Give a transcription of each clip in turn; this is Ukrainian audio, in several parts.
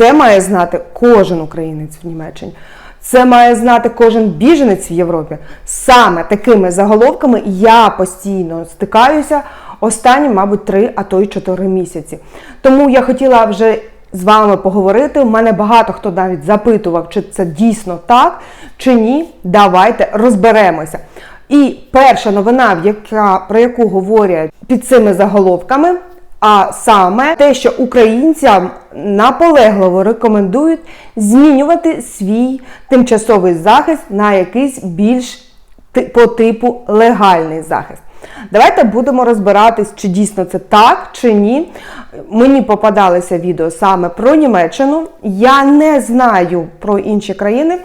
Це має знати кожен українець в Німеччині. Це має знати кожен біженець в Європі. Саме такими заголовками я постійно стикаюся останні, мабуть, три, а то й чотири місяці. Тому я хотіла вже з вами поговорити. У мене багато хто навіть запитував, чи це дійсно так, чи ні. Давайте розберемося. І перша новина, яка, про яку говорять під цими заголовками, а саме те, що українцям наполегливо рекомендують змінювати свій тимчасовий захист на якийсь більш по типу легальний захист. Давайте будемо розбиратись, чи дійсно це так, чи ні. Мені попадалися відео саме про Німеччину. Я не знаю про інші країни.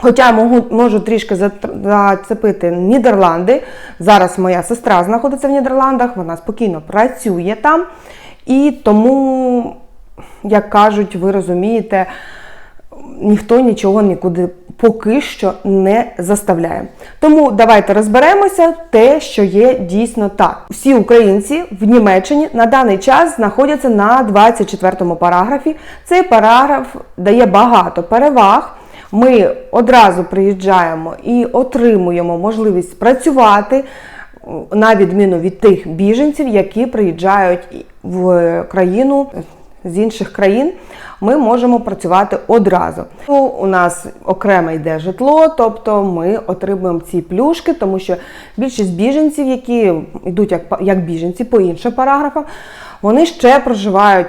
Хоча можу, можу трішки зацепити Нідерланди. Зараз моя сестра знаходиться в Нідерландах, вона спокійно працює там. І тому, як кажуть, ви розумієте, ніхто нічого нікуди поки що не заставляє. Тому давайте розберемося те, що є дійсно так. Всі українці в Німеччині на даний час знаходяться на 24 му параграфі. Цей параграф дає багато переваг. Ми одразу приїжджаємо і отримуємо можливість працювати на відміну від тих біженців, які приїжджають в країну з інших країн. Ми можемо працювати одразу. Ну, У нас окремо йде житло, тобто ми отримуємо ці плюшки, тому що більшість біженців, які йдуть як, як біженці по іншим параграфам, вони ще проживають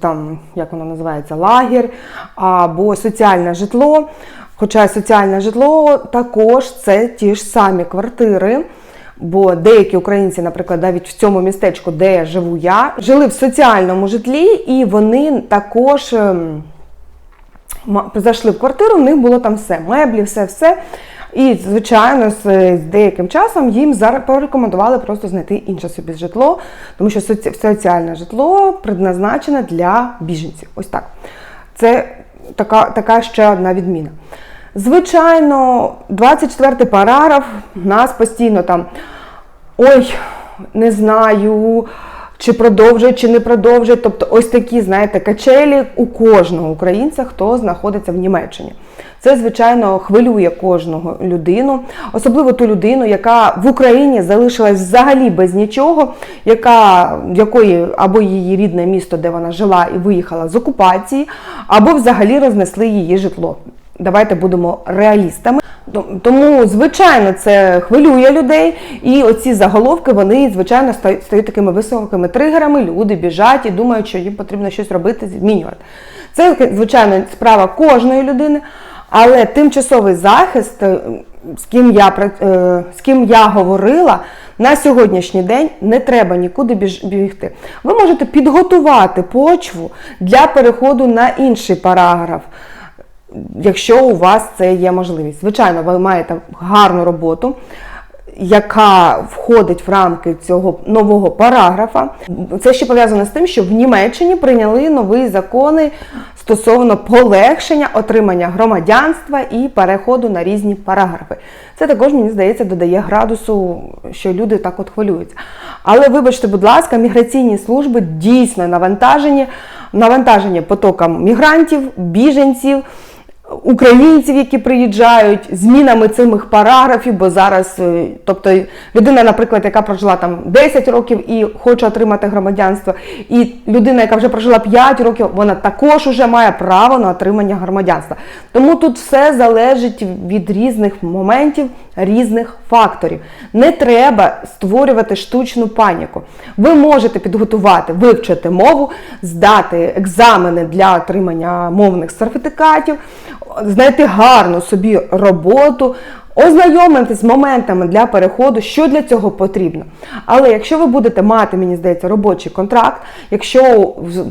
там, як воно називається, лагір або соціальне житло. Хоча соціальне житло також це ті ж самі квартири. Бо деякі українці, наприклад, навіть в цьому містечку, де живу я, жили в соціальному житлі, і вони також ем, зайшли в квартиру, в них було там все, меблі, все, все. І, звичайно, з, деяким часом їм зараз порекомендували просто знайти інше собі житло, тому що соці- соціальне житло предназначене для біженців. Ось так. Це така, така ще одна відміна. Звичайно, 24 параграф нас постійно там. Ой, не знаю, чи продовжує, чи не продовжує. Тобто, ось такі, знаєте, качелі у кожного українця, хто знаходиться в Німеччині. Це, звичайно, хвилює кожного людину, особливо ту людину, яка в Україні залишилась взагалі без нічого, яка, якої або її рідне місто, де вона жила і виїхала з окупації, або взагалі рознесли її житло. Давайте будемо реалістами. Тому, звичайно, це хвилює людей, і оці заголовки вони, звичайно, стають такими високими тригерами. Люди біжать і думають, що їм потрібно щось робити, змінювати. Це, звичайно, справа кожної людини, але тимчасовий захист, е, з ким я, е, з ким я говорила, на сьогоднішній день не треба нікуди бігти. Ви можете підготувати почву для переходу на інший параграф якщо у вас це є можливість. Звичайно, ви маєте гарну роботу, яка входить в рамки цього нового параграфа. Це ще пов'язано з тим, що в Німеччині прийняли нові закони стосовно полегшення отримання громадянства і переходу на різні параграфи. Це також, мені здається, додає градусу, що люди так от хвилюються. Але вибачте, будь ласка, міграційні служби дійсно навантажені, навантажені потоком мігрантів, біженців українців, які приїжджають, змінами цих параграфів, бо зараз, е, тобто людина, наприклад, яка прожила там 10 років і хоче отримати громадянство, і людина, яка вже прожила 5 років, вона також вже має право на отримання громадянства. Тому тут все залежить від різних моментів, різних факторів. Не треба створювати штучну паніку. Ви можете підготувати, вивчити мову, здати екзамени для отримання мовних сертифікатів, знайти гарну собі роботу, ознайомитись з моментами для переходу, що для цього потрібно. Але якщо ви будете мати, мені здається, робочий контракт, якщо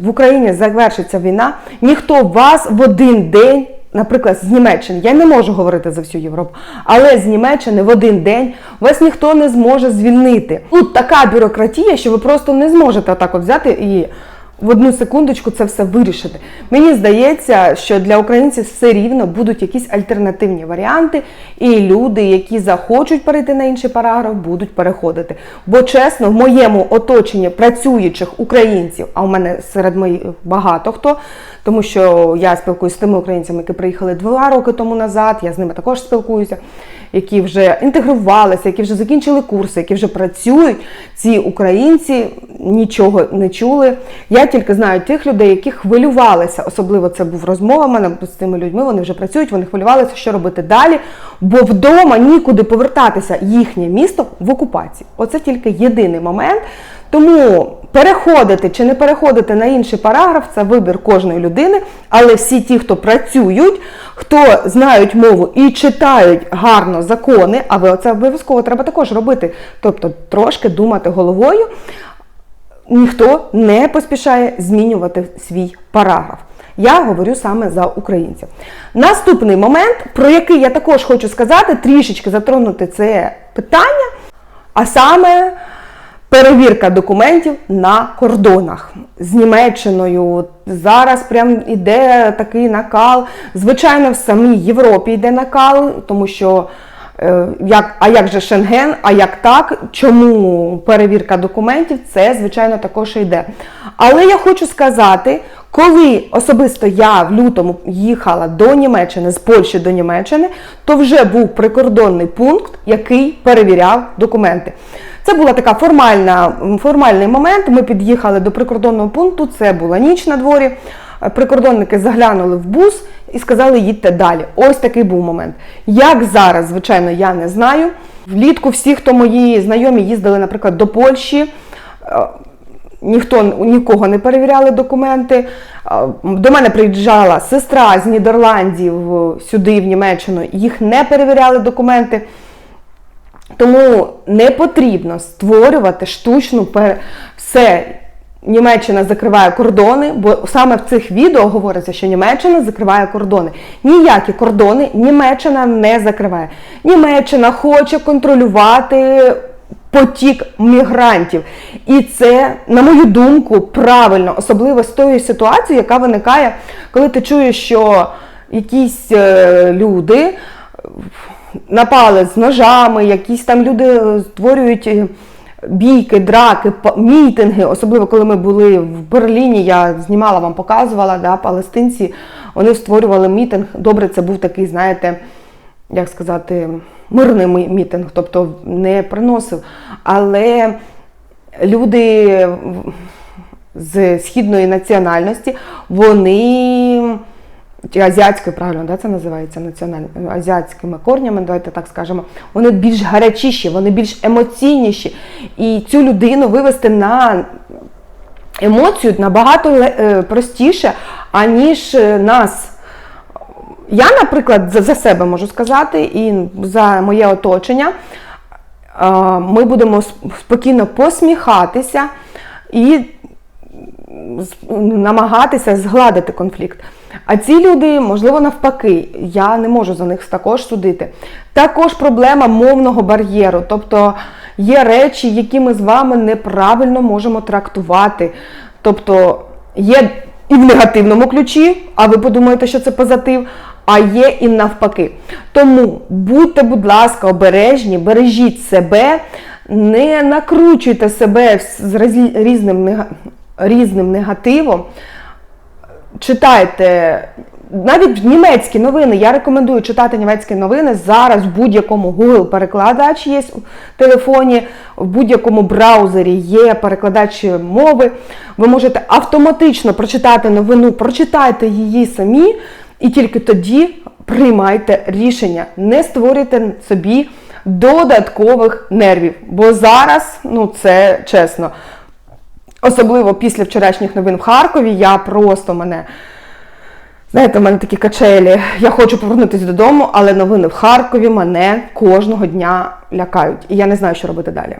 в Україні завершиться війна, ніхто вас в один день. Наприклад, з Німеччини, я не можу говорити за всю Європу, але з Німеччини в один день вас ніхто не зможе звільнити. Тут така бюрократія, що ви просто не зможете отак от взяти і в одну секундочку це все вирішити. Мені здається, що для українців все рівно будуть якісь альтернативні варіанти, і люди, які захочуть перейти на інший параграф, будуть переходити. Бо чесно, в моєму оточенні працюючих українців, а у мене серед моїх багато хто тому що я спілкуюся з тими українцями, які приїхали два роки тому назад. Я з ними також спілкуюся, які вже інтегрувалися, які вже закінчили курси, які вже працюють. Ці українці нічого не чули. Я тільки знаю тих людей, які хвилювалися. Особливо це був розмова в мене з цими людьми. Вони вже працюють, вони хвилювалися, що робити далі, бо вдома нікуди повертатися. Їхнє місто в окупації. Оце тільки єдиний момент. Тому переходити чи не переходити на інший параграф це вибір кожної людини. Але всі ті, хто працюють, хто знають мову і читають гарно закони, а це обов'язково треба також робити. Тобто трошки думати головою, ніхто не поспішає змінювати свій параграф. Я говорю саме за українців. Наступний момент, про який я також хочу сказати, трішечки затронути це питання, а саме перевірка документів на кордонах з Німеччиною. Зараз прям іде такий накал. Звичайно, в самій Європі йде накал, тому що як, а як же Шенген, а як так? Чому перевірка документів? Це, звичайно, також йде. Але я хочу сказати, коли особисто я в лютому їхала до Німеччини, з Польщі до Німеччини, то вже був прикордонний пункт, який перевіряв документи. Це була така формальна, формальний момент. Ми під'їхали до прикордонного пункту, це була ніч на дворі. Прикордонники заглянули в бус і сказали, їдьте далі. Ось такий був момент. Як зараз, звичайно, я не знаю. Влітку всі, хто мої знайомі їздили, наприклад, до Польщі. е, Ніхто нікого не перевіряли документи. Е, До мене приїжджала сестра з Нідерландів е, сюди, в Німеччину. Їх не перевіряли документи. Тому не потрібно створювати штучну все. Німеччина закриває кордони, бо саме в цих відео говориться, що Німеччина закриває кордони. Ніякі кордони Німеччина не закриває. Німеччина хоче контролювати потік мігрантів. І це, на мою думку, правильно, особливо з тою ситуацією, яка виникає, коли ти чуєш, що якісь е, люди напали з ножами, якісь там люди створюють бійки, драки, мітинги. Особливо коли ми були в Берліні, я знімала вам, показувала, да, палестинці, вони створювали мітинг. Добре, це був такий, знаєте, як сказати, мирний мітинг, тобто не приносив. Але люди з східної національності, вони чи азіатської, правильно, да, це називається національними азіатськими корнями, давайте так скажемо, вони більш гарячіші, вони більш емоційніші. І цю людину вивести на емоцію набагато е, простіше, аніж е, нас. Я, наприклад, за, себе можу сказати, і за моє оточення, е, ми будемо спокійно посміхатися і намагатися згладити конфлікт. А ці люди, можливо, навпаки, я не можу за них також судити. Також проблема мовного бар'єру, тобто є речі, які ми з вами неправильно можемо трактувати. Тобто є і в негативному ключі, а ви подумаєте, що це позитив, а є і навпаки. Тому будьте, будь ласка, обережні, бережіть себе, не накручуйте себе з різним, нега- різним негативом. Читайте навіть німецькі новини. Я рекомендую читати німецькі новини. Зараз в будь-якому Google перекладач є в телефоні, в будь-якому браузері є перекладач мови. Ви можете автоматично прочитати новину, прочитайте її самі, і тільки тоді приймайте рішення. Не створюйте собі додаткових нервів. Бо зараз, ну це чесно. Особливо після вчорашніх новин в Харкові, я просто мене. Знаєте, в мене такі качелі. Я хочу повернутися додому, але новини в Харкові мене кожного дня лякають. І я не знаю, що робити далі.